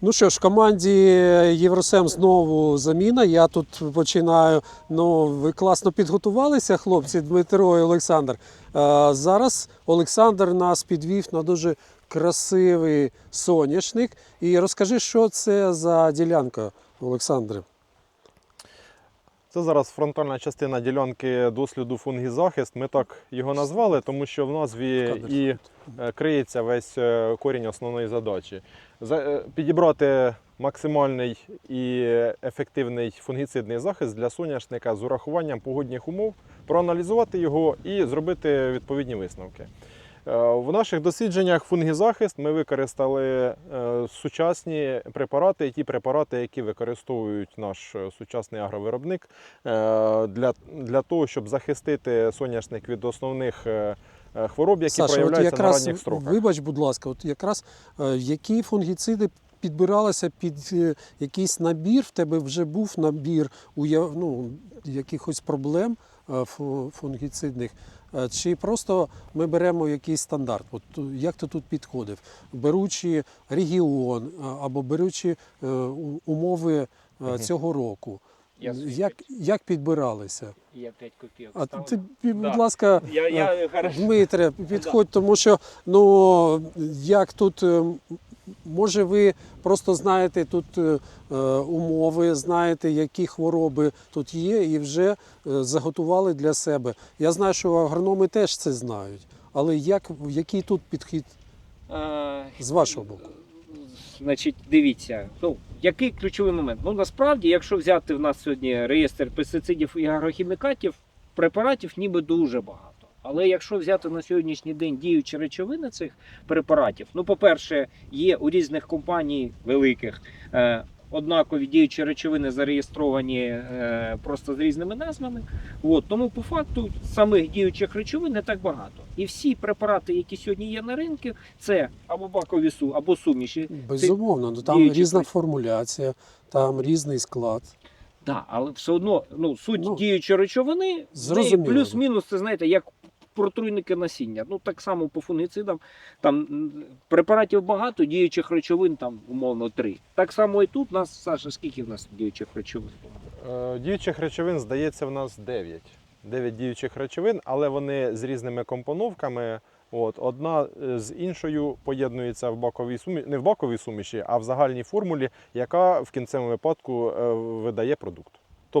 Ну що ж, команді Євросем знову заміна. Я тут починаю. Ну, ви класно підготувалися, хлопці, Дмитро і Олександр. Е, зараз Олександр нас підвів на дуже красивий соняшник. І розкажи, що це за ділянка, Олександре. Це зараз фронтальна частина ділянки досліду фунгізахист. Ми так його назвали, тому що в назві і е, криється весь е, корінь основної задачі. Е, Підібрати максимальний і ефективний фунгіцидний захист для соняшника з урахуванням погодних умов, проаналізувати його і зробити відповідні висновки. Е, В наших дослідженнях фунгізахист ми використали е, сучасні препарати, ті препарати, які використовують наш сучасний агровиробник для, для того, щоб захистити соняшник від основних хвороб, які Саша, от проявляються якраз, на ранніх строках. вибач, будь ласка, от якраз е, які фунгіциди підбиралися під е, якийсь набір, в тебе вже був набір уяв... ну, якихось проблем е, фунгіцидних. Е, Чи просто ми беремо якийсь стандарт? От е, як ти тут підходив? Беручи регіон е, або беручи е, умови е, цього року, Я як, як підбиралися? Я 5 копійок А ставлю. ти, будь Да. ласка, Я, е, я. Дмитре, підходь, тому що ну як тут е, може ви просто знаєте тут е, е, умови, знаєте, які хвороби тут є, і вже е, заготували для себе. Я знаю, що агрономи теж це знають. Але як який тут підхід Е, з вашого боку? Значить, дивіться, ну, який ключовий момент? Ну, насправді, якщо взяти в нас сьогодні реєстр пестицидів і агрохімікатів, препаратів ніби дуже багато. Але якщо взяти на сьогоднішній день діючі речовини цих препаратів, ну, по-перше, є у різних компаній великих е, однакові діючі речовини зареєстровані е, просто з різними назвами. От, тому по факту самих діючих речовин не так багато. І всі препарати, які сьогодні є на ринку, це або бакові су, або суміші. Безумовно, ну там різна формуляція, там різний склад. Так, але все одно ну, суть Ну, діючої речовини плюс-мінус, це знаєте, як протруйники насіння. Ну так само по фунгіцидам. Там препаратів багато, діючих речовин там умовно три. Так само і тут нас, Саша, скільки в нас діючих речовин? Е, Діючих речовин, здається, в нас 9. 9 діючих речовин, але вони з різними компоновками. От, одна е, з іншою поєднується в баковій сумі, не в баковій суміші, а в загальній формулі, яка в кінцевому випадку е, видає продукт.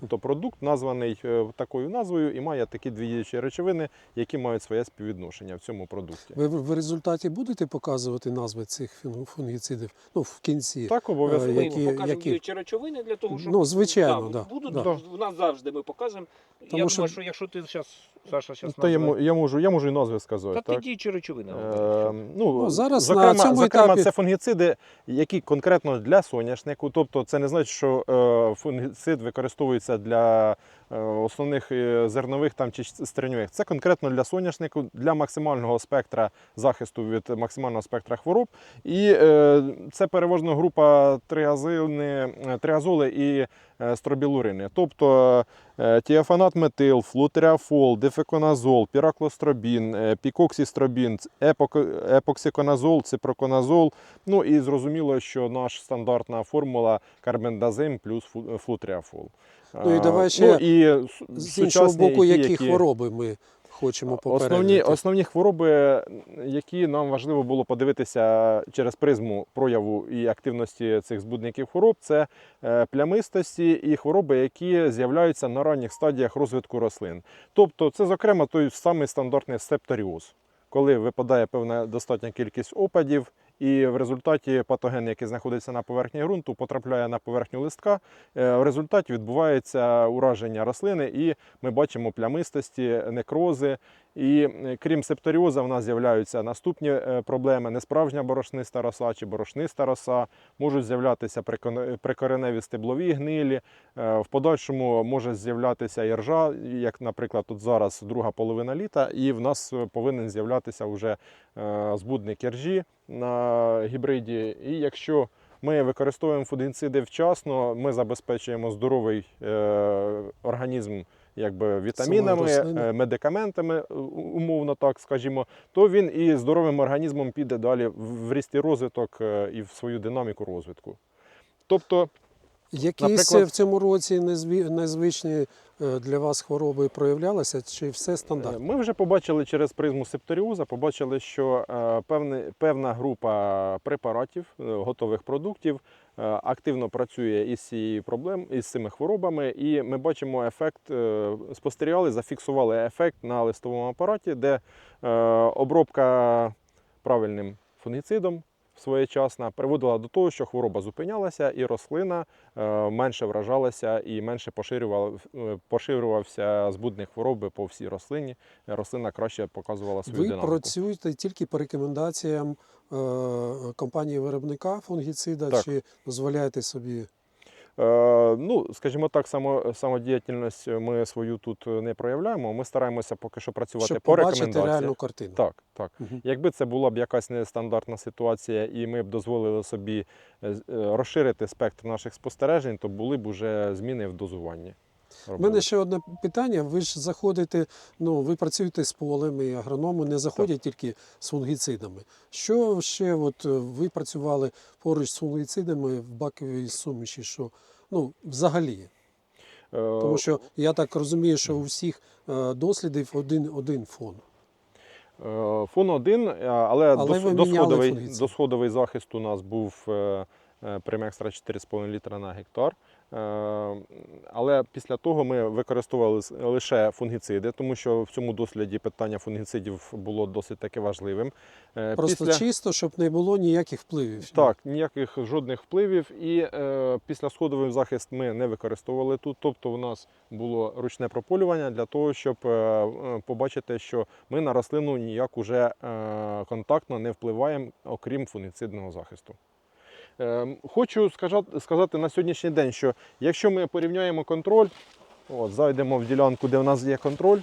Тобто продукт названий е, такою назвою і має такі дві діючі речовини, які мають своє співвідношення в цьому продукті. Ви в результаті будете показувати назви цих фунгіцидів? Ну, в кінці. Так, обов'язково. Е, які- ми покажемо які? діючі речовини для того, щоб Ну, звичайно, да, будуть да. у нас завжди ми покажемо. Тому Я що- думаю, що якщо ти зараз, Саша, зараз Та я, я, можу, я можу і назви сказати. Та ти так? діючі речовини. Е, ну, Ну, зараз на цьому зокрема етапі- це фунгіциди, які конкретно для соняшнику. Тобто це не значить, що е, фунгіцид використовується для основних е, зернових там, чи стриньових. Це конкретно для соняшнику, для максимального спектра захисту від максимального спектра хвороб. І е, це переважно група триазини, е, триазоли і е, стробілурини. Тобто е, тіафанат метил, флутеріафол, дефеконазол, піраклостробін, е, пікоксістробін, епок- епоксиконазол, ципроконазол. Ну і зрозуміло, що наша стандартна формула карбендазим плюс флутеріафол. Ну і Е, давай ще ну, і с- З іншого боку, ті, які, хвороби ми хочемо попередити? Основні, основні хвороби, які нам важливо було подивитися через призму прояву і активності цих збудників хвороб, це е, плямистості і хвороби, які з'являються на ранніх стадіях розвитку рослин. Тобто, це, зокрема, той самий стандартний септоріоз, коли випадає певна достатня кількість опадів. І в результаті патоген, який знаходиться на поверхні ґрунту, потрапляє на поверхню листка. Е, В результаті відбувається ураження рослини, і ми бачимо плямистості, некрози. І е, крім септоріоза, в нас з'являються наступні е, проблеми: несправжня борошниста роса чи борошниста роса, можуть з'являтися прикореневі стеблові гнилі. В подальшому може з'являтися іржа, як, наприклад, тут зараз друга половина літа, і в нас повинен з'являтися вже збудник іржі на гібриді. І якщо ми використовуємо фунгіциди вчасно, ми забезпечуємо здоровий е, організм якби вітамінами, е, медикаментами, умовно так скажімо, то він і здоровим організмом піде далі в в ріст і розвиток е, і в свою динаміку розвитку. Тобто Якісь Наприклад- в цьому році незвичні для вас хвороби проявлялися, чи все Е, стандартно? Ми вже побачили через призму септоріоза, побачили, що е, певне- певна група препаратів, е, готових продуктів е, активно працює із цією проблем, із цими хворобами, і ми бачимо ефект, е, спостерігали, зафіксували ефект на листовому апараті, де е, обробка правильним фунгіцидом своєчасна приводила до того, що хвороба зупинялася, і рослина е, менше вражалася і менше е, поширювався збудник хвороби по всій рослині. Рослина краще показувала свою Ви динаміку. працюєте тільки по рекомендаціям е, компанії виробника фунгіцида, Так. чи дозволяєте собі? Е, ну, скажімо так, само, самодіяльність ми свою тут не проявляємо. Ми стараємося поки що працювати Щоб по рекомендаціях. реальну картину. Так, так. Угу. Якби це була б якась нестандартна ситуація, і ми б дозволили собі е, е, розширити спектр наших спостережень, то були б уже зміни в дозуванні. У мене ще одне питання. Ви ж заходите, ну ви працюєте з полем, і агрономи не заходять тільки з фунгіцидами. Що ще от ви працювали поруч з фунгіцидами в баковій суміші? Що ну взагалі? Е, Тому що я так розумію, що у всіх е, дослідів один один фон. Е, Фон 1, але, Але досходовий, досходовий захист у нас був е, е, Примекстра 4,5 літра на гектар. Е, Але після того ми використовували лише фунгіциди, тому що в цьому досліді питання фунгіцидів було досить таки важливим. Е, Просто після... чисто, щоб не було ніяких впливів. Так, ніяких жодних впливів. І е, після сходовий захист ми не використовували тут. Тобто, у нас було ручне прополювання для того, щоб е, е, побачити, що ми на рослину ніяк уже е, контактно не впливаємо, окрім фунгіцидного захисту. Е, хочу сказати, на сьогоднішній день, що якщо ми порівняємо контроль, от, зайдемо в ділянку, де в нас є контроль,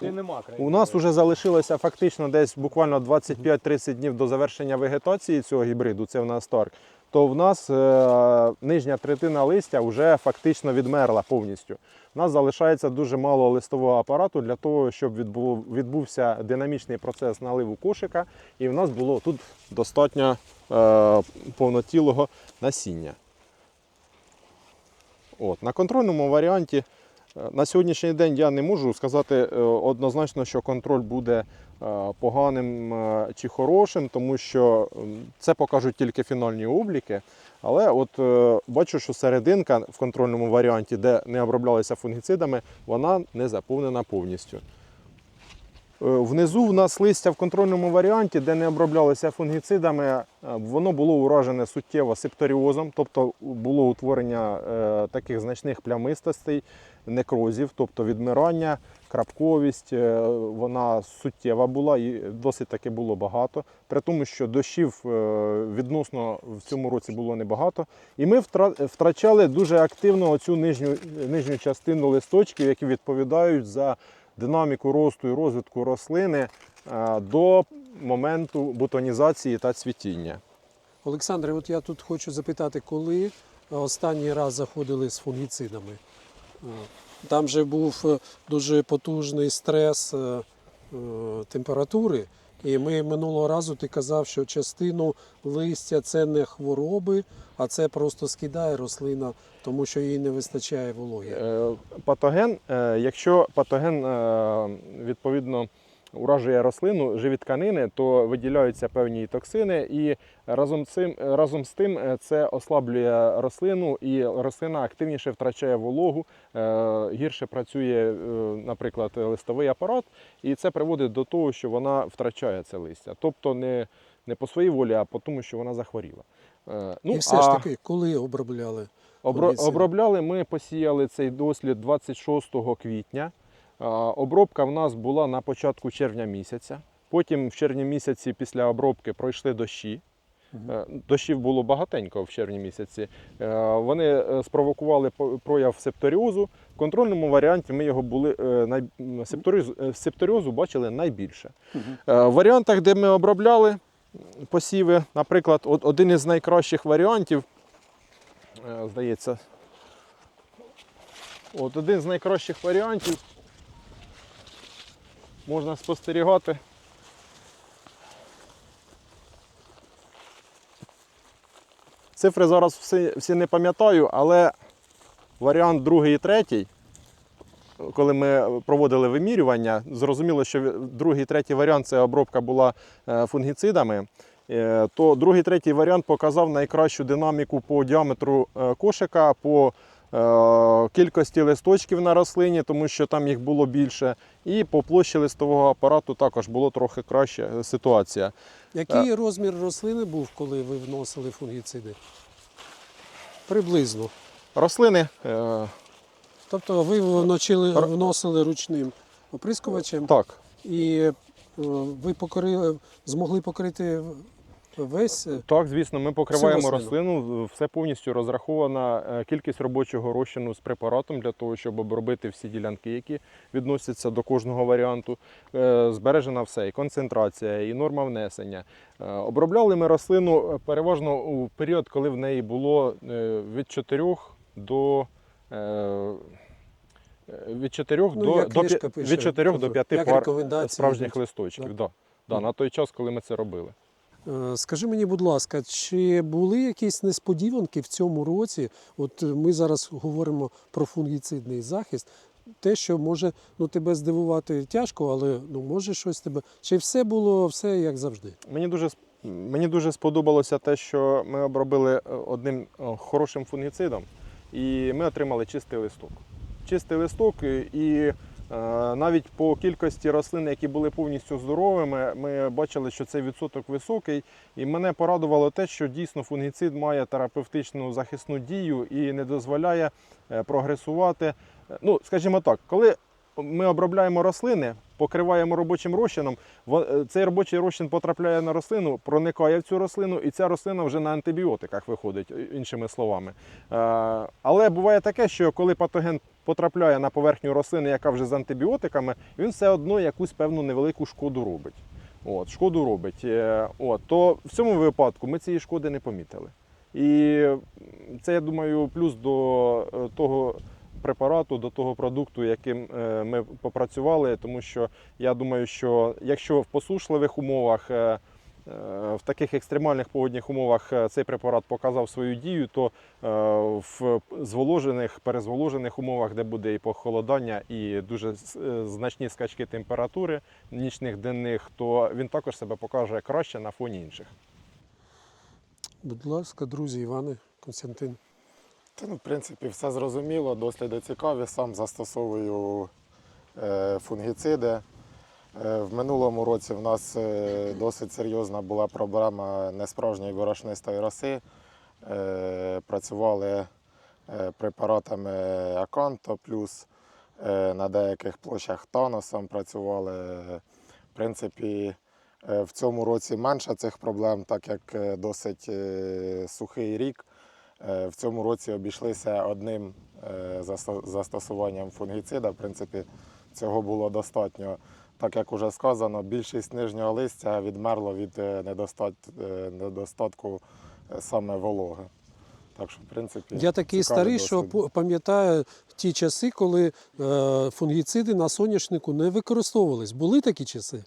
Це нема у нас вже залишилося фактично десь буквально 25-30 днів до завершення вегетації цього гібриду, це в нас старк, то в нас е, нижня третина листя вже фактично відмерла повністю. У нас залишається дуже мало листового апарату для того, щоб відбув, відбувся динамічний процес наливу кошика, і в нас було тут достатньо е, повнотілого насіння. От, на контрольному варіанті е, на сьогоднішній день я не можу сказати однозначно, що контроль буде поганим е, чи хорошим, тому що це покажуть тільки фінальні обліки. Але от е, бачу, що серединка в контрольному варіанті, де не оброблялися фунгіцидами, вона не заповнена повністю. Е, Внизу в нас листя в контрольному варіанті, де не оброблялися фунгіцидами, е, воно було уражене суттєво септоріозом, тобто було утворення е, таких значних плямистостей, некрозів, тобто відмирання, крапковість, е, вона суттєва була і досить таки було багато. При тому, що дощів е, відносно в цьому році було небагато. І ми втрачали дуже активно оцю нижню, нижню частину листочків, які відповідають за динаміку росту і розвитку рослини е, до моменту бутонізації та цвітіння. Олександре, от я тут хочу запитати, коли останній раз заходили з фунгіцидами? Там же був е, дуже потужний стрес е, е, температури. І ми минулого разу ти казав, що частину листя це не хвороби, а це просто скидає рослина, тому що їй не вистачає вологи. Патоген, якщо патоген відповідно уражує рослину, живі тканини, то виділяються певні токсини, і разом цим, разом з тим е, це ослаблює рослину, і рослина активніше втрачає вологу, е, гірше працює, е, наприклад, листовий апарат, і це приводить до того, що вона втрачає це листя. Тобто не, не по своїй волі, а по тому, що вона захворіла. Е, І все ж таки, коли обробляли? Обро- Обробляли ми посіяли цей дослід 26 квітня. Обробка в нас була на початку червня місяця. Потім в червні місяці після обробки пройшли дощі. Е, Дощів було багатенько в червні місяці. Е, Вони е, спровокували прояв септоріозу. В контрольному варіанті ми його були септоріозу, септоріозу бачили найбільше. В варіантах, де ми обробляли посіви, наприклад, один із найкращих варіантів, здається, От один з найкращих варіантів можна спостерігати. Цифри зараз всі, всі не пам'ятаю, але варіант другий і третій, коли ми проводили вимірювання, зрозуміло, що другий третій варіант це обробка була е, фунгіцидами. Е, То другий третій варіант показав найкращу динаміку по діаметру е, кошика, по кількості листочків на рослині, тому що там їх було більше, і по площі листового апарату також було трохи краща ситуація. Який розмір рослини був, коли ви вносили фунгіциди? Приблизно. Рослини е, Тобто ви вночили, вносили ручним оприскувачем так, і е, ви покорили, змогли покрити весь. е, Так, звісно, ми покриваємо рослину. Все повністю розрахована е, кількість робочого розчину з препаратом для того, щоб обробити всі ділянки, які відносяться до кожного варіанту. Е, Збережена все, і концентрація, і норма внесення. Обробляли ми рослину переважно у період, коли в неї було від 4 до. Від 4 Ну, до, до, пише, від 4 до тобто, 5 пар справжніх листочків. Да. Да. Да, на той час, коли ми це робили. Е, Скажи мені, будь ласка, чи були якісь несподіванки в цьому році? От е, ми зараз говоримо про фунгіцидний захист. Те, що може ну, тебе здивувати тяжко, але ну, може щось тебе. Чи все було все як завжди? Мені дуже, мені дуже сподобалося те, що ми обробили е, одним хорошим фунгіцидом, і ми отримали чистий листок. Чистий листок, і- навіть по кількості рослин, які були повністю здоровими, ми бачили, що цей відсоток високий. І мене порадувало те, що дійсно фунгіцид має терапевтичну захисну дію і не дозволяє е, прогресувати. Е, Ну, скажімо так, коли ми обробляємо рослини, покриваємо робочим розчином, е, Цей робочий розчин потрапляє на рослину, проникає в цю рослину, і ця рослина вже на антибіотиках виходить, е, іншими словами. Е, Але буває таке, що коли патоген потрапляє на поверхню рослини, яка вже з антибіотиками, він все одно якусь певну невелику шкоду робить. От, шкоду робить. От, то в цьому випадку ми цієї шкоди не помітили. І це, я думаю, плюс до того препарату, до того продукту, яким е, ми попрацювали, тому що я думаю, що якщо в посушливих умовах, е, е, в таких екстремальних погодних умовах цей препарат показав свою дію, то в зволожених, перезволожених умовах, де буде і похолодання, і дуже значні скачки температури нічних денних, то він також себе покаже краще на фоні інших. Будь ласка, друзі, Іване, Константин. Та, ну, в принципі, все зрозуміло, досліди цікаві. Сам застосовую е, фунгіциди. Е, в минулому році в нас е, досить серйозна була проблема несправжньої борошнистої роси. Працювали препаратами Аканто, плюс на деяких площах Таносом працювали. В принципі, в цьому році менше цих проблем, так як досить сухий рік. Е, В цьому році обійшлися одним е, застосуванням фунгіцида. В принципі, цього було достатньо. Так як вже сказано, більшість нижнього листя відмерло від е, недостат- недостатку саме вологи. Так що, в принципі, Я такий старий, що досвід. по- пам'ятаю ті часи, коли фунгіциди на соняшнику не використовувались. Були такі часи?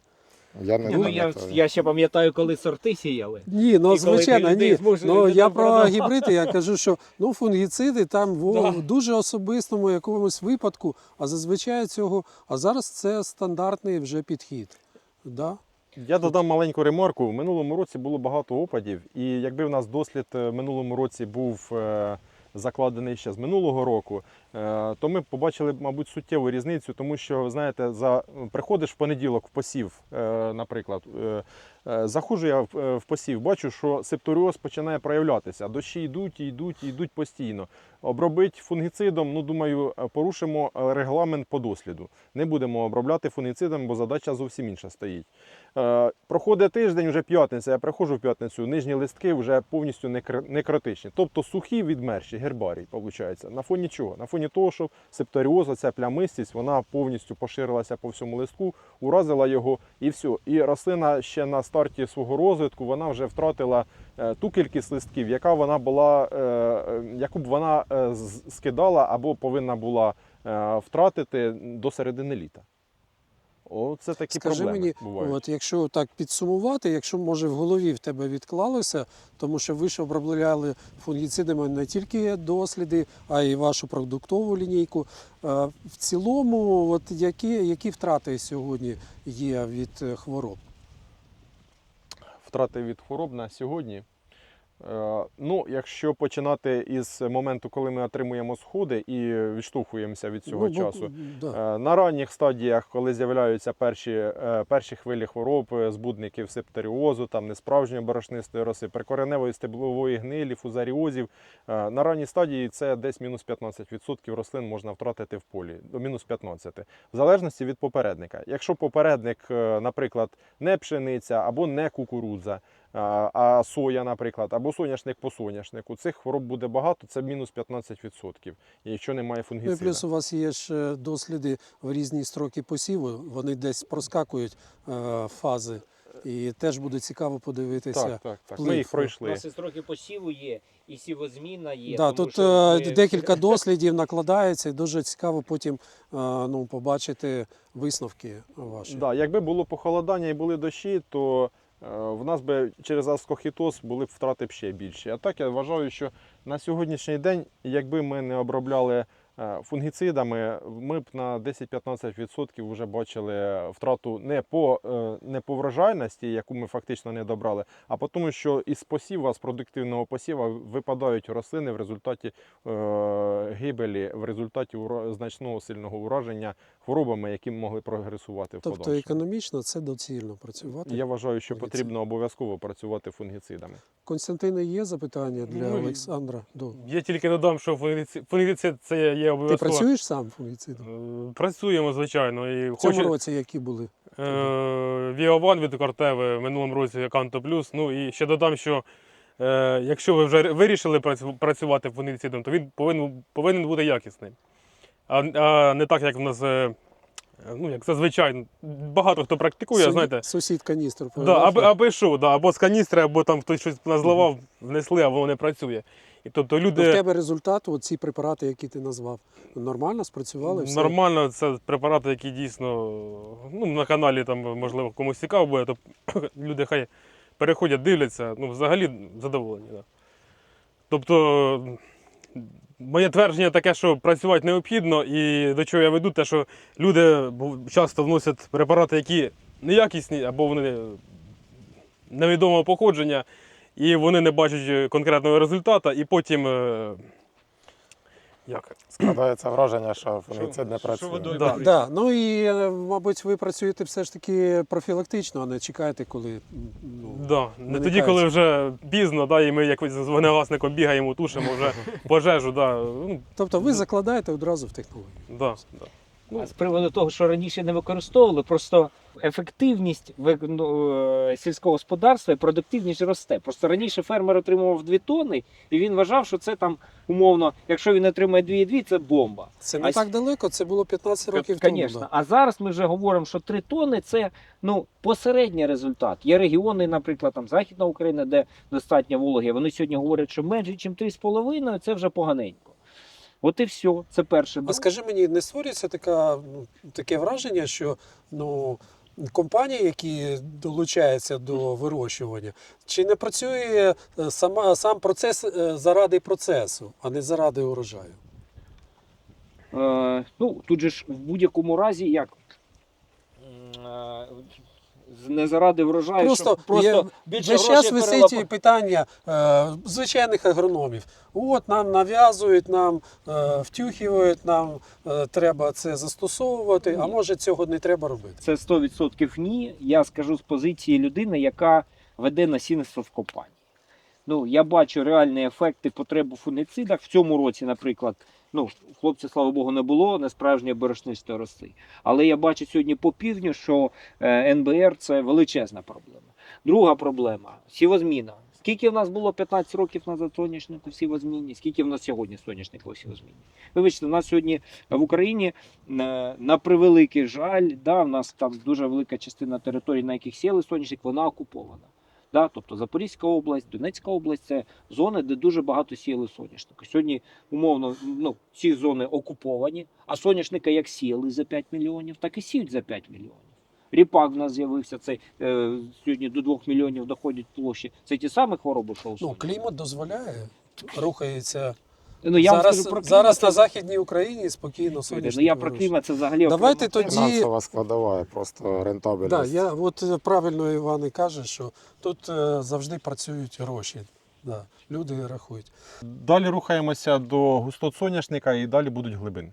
Я не Ну, я, пам'ятаю. я ще пам'ятаю, коли сорти сіяли. Ні, ну І коли звичайно, людей ні. Ну я про продавати. гібриди, я кажу, що ну фунгіциди там в Да. дуже особистому якомусь випадку, а зазвичай цього, а зараз це стандартний вже підхід. Да? Я додам маленьку ремарку. В минулому році було багато опадів, і якби в нас дослід е, в минулому році був е, закладений ще з минулого року, е, то ми побачили, мабуть, суттєву різницю, тому що, знаєте, за приходиш в понеділок в посів, е, наприклад, е, заходжу я в, е, посів, бачу, що септоріоз починає проявлятися. Дощі йдуть, йдуть, йдуть постійно. Обробить фунгіцидом, ну думаю, е, порушимо е, регламент по досліду. Не будемо обробляти фунгіцидом, бо задача зовсім інша стоїть. Е, Проходить тиждень, вже п'ятниця. Я приходжу в п'ятницю, нижні листки вже повністю не не критичні. Тобто сухі відмерші, гербарій, виходить. На фоні чого? На фоні того, що септоріоз, ця плямистість, вона повністю поширилася по всьому листку, уразила його і все. І рослина ще на старті свого розвитку вона вже втратила е, ту кількість листків, яка вона була, е, е, яку б вона скидала або повинна була втратити до середини літа. О, це такі Скажи проблеми мені, бувають. от якщо так підсумувати, якщо може в голові в тебе відклалося, тому що ви ж обробляли фунгіцидами не тільки досліди, а й вашу продуктову лінійку. В цілому, от які, які втрати сьогодні є від хвороб? Втрати від хвороб на сьогодні. Е, Ну, якщо починати із моменту, коли ми отримуємо сходи і відштовхуємося від цього Ну, часу. да. Е, На ранніх стадіях, коли з'являються перші, е, перші хвилі хвороб, збудників септеріозу, там несправжньої борошнистої роси, прикореневої стеблової гнилі, фузаріозів, на ранній стадії це десь мінус 15% рослин можна втратити в полі, до мінус 15%, в залежності від попередника. Якщо попередник, наприклад, не пшениця або не кукурудза, а соя, наприклад, або соняшник по соняшнику, цих хвороб буде багато, це мінус 15%, якщо немає Ну, і плюс у вас є ж е, досліди в різні строки посіву, вони десь проскакують е, фази. І теж буде цікаво подивитися. Так, так, так. Ми вплив. їх У нас і строки посіву є, і сівозміна є. Да, тому тут що е, ми- декілька дослідів накладається, і дуже цікаво потім ну, побачити висновки ваші. Да, якби було похолодання і були дощі, то в нас би через аскохітоз були б втрати б ще більші. А так я вважаю, що на сьогоднішній день, якби ми не обробляли е, фунгіцидами, ми б на 10-15% вже бачили втрату не по, е, не по врожайності, яку ми фактично не добрали, а по тому, що із посіва, з продуктивного посіва випадають рослини в результаті е, гибелі, в результаті значного сильного ураження хворобами, які могли прогресувати в Тобто подальшому. економічно це доцільно працювати. Я вважаю, що Фунгіцид. потрібно обов'язково працювати фунгіцидами. Константине, є запитання для Ну, Олександра? До. Я тільки додам, що фунгіцид, фунгіцид це є Ти працюєш сам фунгіцидом? Е, Працюємо, звичайно. І В цьому хочу році які були? е, Віован від Кортеви в минулому році Канто Плюс. Ну і ще додам, що е, якщо ви вже вирішили працю- працювати фунгіцидом, то він повинен, повинен бути якісним. А, а не так, як в нас. е, Ну, як зазвичай, багато хто практикує, Сусід- знаєте. Сусід каністру Да, аби, аби що, да, або з каністри, або там хтось щось назливав, внесли, а воно не працює. І тобто Ну, в тебе результат, ці препарати, які ти назвав, нормально спрацювали? Все? нормально, це препарати, які дійсно ну, на каналі там, можливо, комусь цікаво буде, то люди хай переходять, дивляться, ну, взагалі задоволені. Да. Тобто, моє твердження таке, що працювати необхідно, і до чого я веду, те, що люди часто вносять препарати, які неякісні, або вони невідомого походження, і вони не бачать конкретного результату, і потім. Як? Складається враження, що фунгіцид не працює. Да. Да, ну і е, мабуть, ви працюєте все ж таки профілактично, а не чекаєте, коли ну, Да. Не тоді, коли вже пізно, да, і ми якось з вогнегасником бігаємо, тушимо вже пожежу. Да. Ну, Тобто ви закладаєте одразу в технологію. да, да. А з приводу того, що раніше не використовували, просто ефективність ну, е, сільського господарства і продуктивність росте. Просто раніше фермер отримував 2 тонни, і він вважав, що це там умовно, якщо він отримає 2,2, це бомба. Це не А так далеко, це було 15 років тому. Звісно. А зараз ми вже говоримо, що 3 тонни це ну, посередній результат. Є регіони, наприклад, там Західна Україна, де достатньо вологи. Вони сьогодні говорять, що менше, ніж 3,5 це вже поганенько. От і все. Це перше. А скажи мені, не створюється така, ну, таке враження, що ну, компанії, які долучаються до вирощування, чи не працює е, сама, сам процес е, заради процесу, а не заради урожаю? Е, ну, тут же ж в будь-якому разі як. Не заради врожаю, Просто, щоб просто є, більше весь час висить перелапати. і питання е, звичайних агрономів. От нам нав'язують, нам е, втюхують, нам е, треба це застосовувати, а може цього не треба робити. Це 100% ні. Я скажу з позиції людини, яка веде насінництво в компанії. Ну, я бачу реальні ефекти потреб у фунгицидах. В цьому році, наприклад, ну, хлопця, слава Богу, не було не несправжньої борошнистої роси. Але я бачу сьогодні по півдню, що е, НБР це величезна проблема. Друга проблема сівозміна. Скільки в нас було 15 років назад соняшнику в сівозміні, скільки в нас сьогодні соняшнику в сівозміні? Вибачте, у нас сьогодні в Україні на, на превеликий жаль, да, в нас там дуже велика частина територій, на яких сіли соняшник, вона окупована. Да? Тобто Запорізька область, Донецька область це зони, де дуже багато сіяли соняшника. Сьогодні, умовно, ну, ці зони окуповані, а соняшника як сіяли за 5 мільйонів, так і сіють за 5 мільйонів. Ріпак в нас з'явився, цей е, сьогодні до 2 мільйонів доходять площі. Це ті самі хвороби, що у Ну, клімат дозволяє, рухається. Ну, я вам зараз скажу про клімат, зараз на Західній Україні спокійно Ну, я про клімат це взагалі Давайте окрема тоді- Фінансова складова, просто рентабельність. Да, я от е, правильно Іван і каже, що тут е, завжди працюють гроші. Да, люди рахують. Далі рухаємося до густот соняшника і далі будуть глибини.